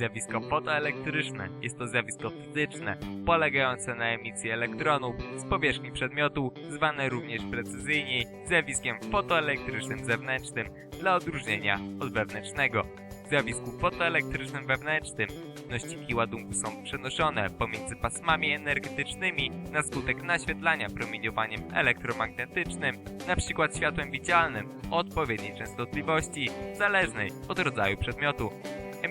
Zjawisko fotoelektryczne jest to zjawisko fizyczne, polegające na emisji elektronów z powierzchni przedmiotu, zwane również precyzyjniej zjawiskiem fotoelektrycznym zewnętrznym dla odróżnienia od wewnętrznego. W zjawisku fotoelektrycznym wewnętrznym nośniki ładunku są przenoszone pomiędzy pasmami energetycznymi na skutek naświetlania promieniowaniem elektromagnetycznym, np. światłem widzialnym o odpowiedniej częstotliwości zależnej od rodzaju przedmiotu.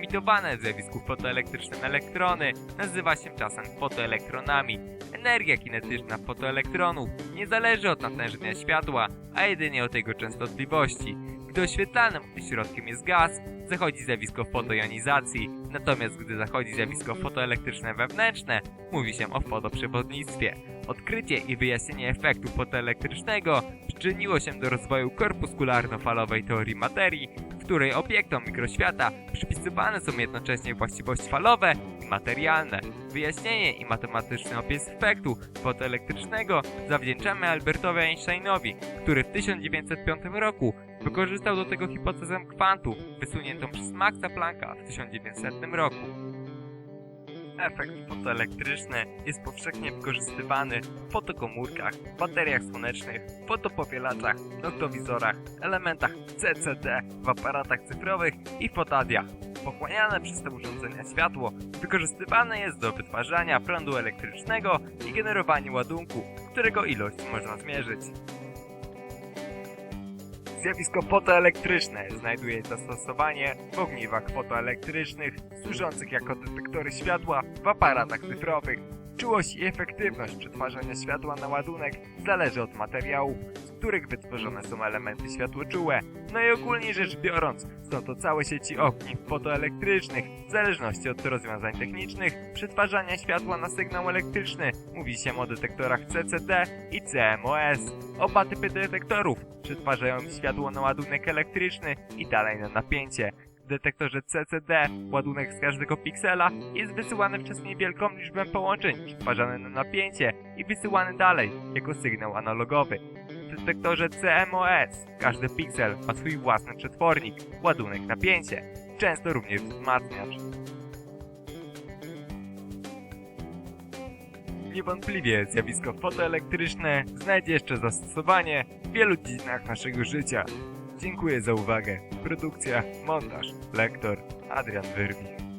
Emitowane w zjawisku fotoelektrycznym elektrony nazywa się czasem fotoelektronami. Energia kinetyczna fotoelektronów nie zależy od natężenia światła, a jedynie od jego częstotliwości. Gdy oświetlanym środkiem jest gaz, zachodzi zjawisko fotojonizacji, natomiast gdy zachodzi zjawisko fotoelektryczne wewnętrzne, mówi się o fotoprzewodnictwie. Odkrycie i wyjaśnienie efektu fotoelektrycznego przyczyniło się do rozwoju korpuskularno-falowej teorii materii, której obiektom mikroświata przypisywane są jednocześnie właściwości falowe i materialne. Wyjaśnienie i matematyczny opis efektu fotoelektrycznego zawdzięczamy Albertowi Einsteinowi, który w 1905 roku wykorzystał do tego hipotezę kwantu wysuniętą przez Maxa Plancka w 1900 roku. Efekt fotoelektryczny jest powszechnie wykorzystywany w fotokomórkach, bateriach słonecznych, fotopowielaczach, noktowizorach, elementach CCD, w aparatach cyfrowych i fotadiach. Pochłaniane przez te urządzenia światło wykorzystywane jest do wytwarzania prądu elektrycznego i generowania ładunku, którego ilość można zmierzyć. Zjawisko fotoelektryczne znajduje zastosowanie w ogniwach fotoelektrycznych służących jako detektory światła w aparatach cyfrowych. Czułość i efektywność przetwarzania światła na ładunek zależy od materiałów, z których wytworzone są elementy światłoczułe. No i ogólnie rzecz biorąc, są to całe sieci ogniw fotoelektrycznych. W zależności od rozwiązań technicznych przetwarzania światła na sygnał elektryczny mówi się o detektorach CCD i CMOS. Oba typy detektorów przetwarzają światło na ładunek elektryczny i dalej na napięcie. Detektorze CCD ładunek z każdego piksela jest wysyłany przez niewielką liczbę połączeń przetwarzany na napięcie i wysyłany dalej jako sygnał analogowy. W detektorze CMOS każdy piksel ma swój własny przetwornik, ładunek napięcie, często również wzmacniacz. Niewątpliwie zjawisko fotoelektryczne znajdzie jeszcze zastosowanie w wielu dziedzinach naszego życia. Dziękuję za uwagę. Produkcja, montaż, lektor Adrian Wyrwich.